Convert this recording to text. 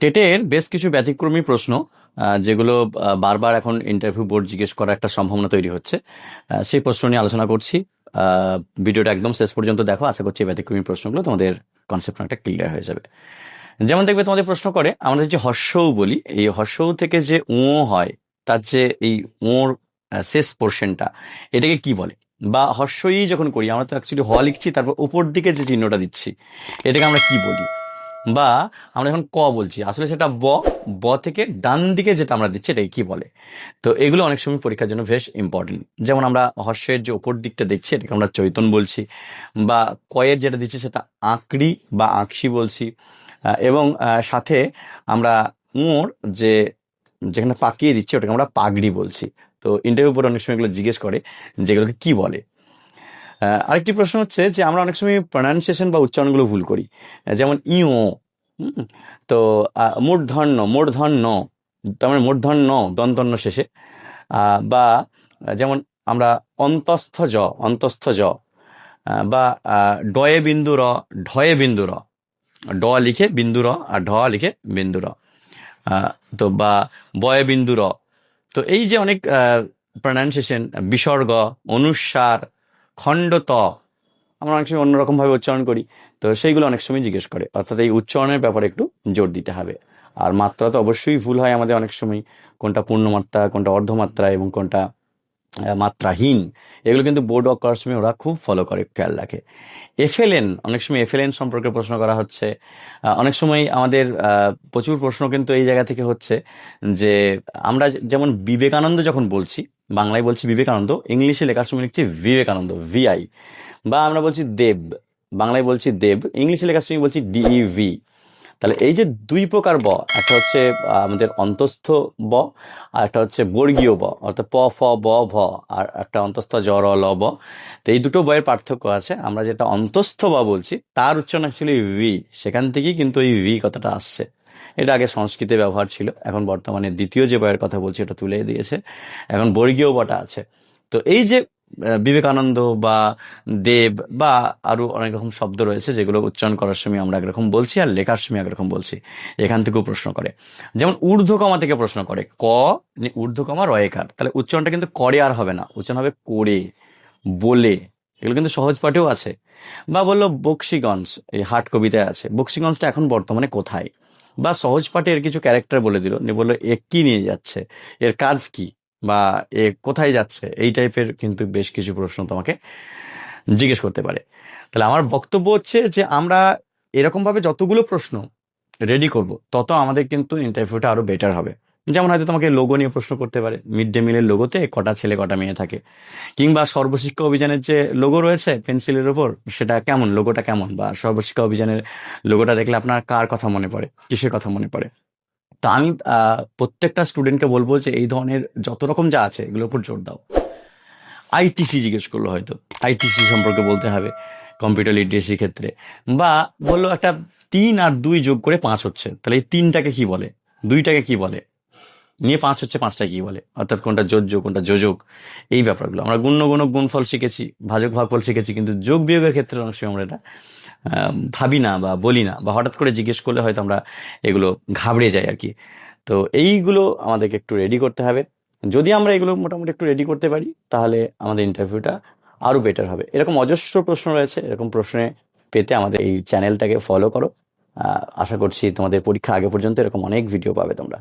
টেটের বেশ কিছু ব্যতিক্রমী প্রশ্ন যেগুলো বারবার এখন ইন্টারভিউ বোর্ড জিজ্ঞেস করার একটা সম্ভাবনা তৈরি হচ্ছে। সেই প্রশ্ন নিয়ে আলোচনা করছি। ভিডিওটা একদম শেষ পর্যন্ত দেখো। আশা করছি ব্যতিক্রমী প্রশ্নগুলো তোমাদের কনসেপ্ট একটা ক্লিয়ার হয়ে যাবে। যেমন দেখবে তোমাদের প্রশ্ন করে, আমাদের যে হর্ষৌ বলি, এই হর্ষৌ থেকে যে উ হয়, তার যে এই ওর শেষ পোর্শনটা এটাকে কি বলে? বা হর্ষই যখন করি, আমরা তো অ্যাকচুয়ালি হ লিখছি, তারপর উপর দিকে যে চিহ্নটা দিচ্ছি, এটাকে আমরা কি বলি? বা আমরা এখন ক বলছি। আসলে সেটা ব ব থেকে ডান দিকে যেটা আমরা দিচ্ছি, এটাকে কি বলে? তো এগুলো অনেক সময় পরীক্ষার জন্য বেশ ইম্পর্টেন্ট যেমন আমরা হর্ষের যে ওপর দিকটা দেখছি, এটাকে আমরা চৈতন বলছি বা কয়ের যেটা দিচ্ছি, সেটা আঁকড়ি বা আঁকশি বলছি। এবং সাথে আমরা উঁর যে, যেখানে পাকিয়ে দিচ্ছি, ওটাকে আমরা পাগড়ি বলছি। তো ইন্টারভিউ পরে অনেক সময় এগুলো জিজ্ঞেস করে যেগুলোকে কি বলে? আরেকটি প্রশ্ন হচ্ছে যে আমরা অনেক সময় প্রনাউন্সিয়েশন বা উচ্চারণগুলো ভুল করি। যেমন ইও তো মূর্ধন্য মূর্ধন্য, তার মানে মূর্ধন্য দন্তন্য শেষে। বা যেমন আমরা অন্তস্থ জ অন্তস্থ জ বা ডয়ে বিন্দু র, ঢয়ে বিন্দু র, ড লিখে বিন্দু র আর ঢ লিখে বিন্দু র তো বা বয়ে বিন্দু র। তো এই যে অনেক প্রনাউন্সিয়েশন বিসর্গ অনুস্বার খণ্ডত। আমরা অনেক সময় অন্যরকমভাবে উচ্চারণ করি, তো সেইগুলো অনেক সময় জিজ্ঞেস করে। অর্থাৎ এই উচ্চারণের ব্যাপারে একটু জোর দিতে হবে। আর মাত্রা তো অবশ্যই ভুল হয় আমাদের অনেক সময়, কোনটা পূর্ণমাত্রা, কোনটা অর্ধমাত্রা এবং কোনটা মাত্রাহীন। এগুলো কিন্তু বোর্ড ওয়ার্ক করার সময় ওরা খুব ফলো করে, খেয়াল রাখে। এফএলএন অনেক সময় এফএলএন সম্পর্কে প্রশ্ন করা হচ্ছে। অনেক সময় আমাদের প্রচুর প্রশ্ন কিন্তু এই জায়গা থেকে হচ্ছে যে, আমরা যেমন বিবেকানন্দ যখন বলছি, বাংলায় বলছি বিবেকানন্দ, ইংলিশে লেখার সময় লিখছি বিবেকানন্দ ভিআই বা আমরা বলছি দেব, বাংলায় বলছি দেব, ইংলিশে লেখার সময় বলছি ডিইভি তাহলে এই যে দুই প্রকার ব, একটা হচ্ছে আমাদের অন্তস্থ ব, আর একটা হচ্ছে বর্গীয় ব, অর্থাৎ প, ফ, ব, ভ, আর একটা অন্তস্থ জ, র, ল, ব। তো এই দুটো বয়ের পার্থক্য আছে। আমরা যেটা অন্তস্থ ব বলছি, তার উচ্চারণ অ্যাকচুয়ালি ভি সেখান থেকেই কিন্তু এই ভি কথাটা আসছে। এটা আগে সংস্কৃতে ব্যবহার ছিল, এখন বর্তমানে দ্বিতীয় যে বইয়ের কথা বলছি, এটা তুলে দিয়েছে। এখন বর্গীয় বটা আছে। তো এই যে বিবেকানন্দ বা দেব বা আরও অনেক রকম শব্দ রয়েছে যেগুলো উচ্চারণ করার সময় আমরা একরকম বলছি আর লেখার সময় একরকম বলছি। এখান থেকেও প্রশ্ন করে। যেমন ঊর্ধ্বকমা থেকে প্রশ্ন করে। ক ঊর্ধ্বকমা রয়েকার তাহলে উচ্চারণটা কিন্তু করে আর হবে না। উচ্চারণ হবে করে, বলে। এগুলো কিন্তু সহজ পাঠেও আছে। বা বলল বক্সিগঞ্জ, এই হাট কবিতায় আছে। বক্সিগঞ্জটা এখন বর্তমানে কোথায়? বা সহজ পাঠে এর কিছু ক্যারেক্টার বলে দিল। বলল, এ কি নিয়ে যাচ্ছে? এর কাজ কি? বা এ কোথায় যাচ্ছে, এই টাইপের কিন্তু বেশ কিছু প্রশ্ন তোমাকে জিজ্ঞেস করতে পারে। তাহলে আমার বক্তব্য হচ্ছে যে আমরা এরকমভাবে যতগুলো প্রশ্ন রেডি করব, তত আমাদের কিন্তু ইন্টারভিউটা আরও বেটার হবে। যেমন হয়তো তোমাকে লোগো নিয়ে প্রশ্ন করতে পারে মিড ডে মিলের লোগোতে কটা ছেলে, কটা মেয়ে থাকে। কিংবা সর্বশিক্ষা অভিযানের যে লোগো রয়েছে পেন্সিলের ওপর সেটা কেমন লোগোটা কেমন? বা সর্বশিক্ষা অভিযানের লোগোটা দেখলে আপনার কার কথা মনে পড়ে, কিসের কথা মনে পড়ে? তা আমি প্রত্যেকটা স্টুডেন্টকে বলব যে এই ধরনের যত রকম যা আছে এগুলোর উপর জোর দাও। আইটিসি জিজ্ঞেস করল হয়তো। আইটিসি সম্পর্কে বলতে হবে কম্পিউটার লিটারেসি ক্ষেত্রে। বা বলল একটা তিন আর দুই যোগ করে পাঁচ হচ্ছে। তাহলে এই তিনটাকে কি বলে? দুইটাকে কি বলে? নিয়ে পাঁচ হচ্ছে পাঁচটা কি বলে? অর্থাৎ কোনটা যোজ্য কোনটা যোজক? এই ব্যাপারগুলো। আমরা গুণ্য গুণফল শিখেছি, ভাজক, ভাগফল শিখেছি, কিন্তু যোগ বিয়োগের ক্ষেত্রে অনেক সময় আমরা এটা ভাবি না বা বলি না বা হঠাৎ করে জিজ্ঞেস করলে হয়তো আমরা এগুলো ঘাবড়ে যাই আর কি। তো এইগুলো আমাদেরকে একটু রেডি করতে হবে। যদি আমরা এগুলো মোটামুটি একটু রেডি করতে পারি, তাহলে আমাদের ইন্টারভিউটা আরও বেটার হবে। এরকম অজস্র প্রশ্ন রয়েছে, এরকম প্রশ্নে পেতে আমাদের এই চ্যানেলটাকে ফলো করো। আশা করছি তোমাদের পরীক্ষা আগে পর্যন্ত এরকম অনেক ভিডিও পাবে তোমরা।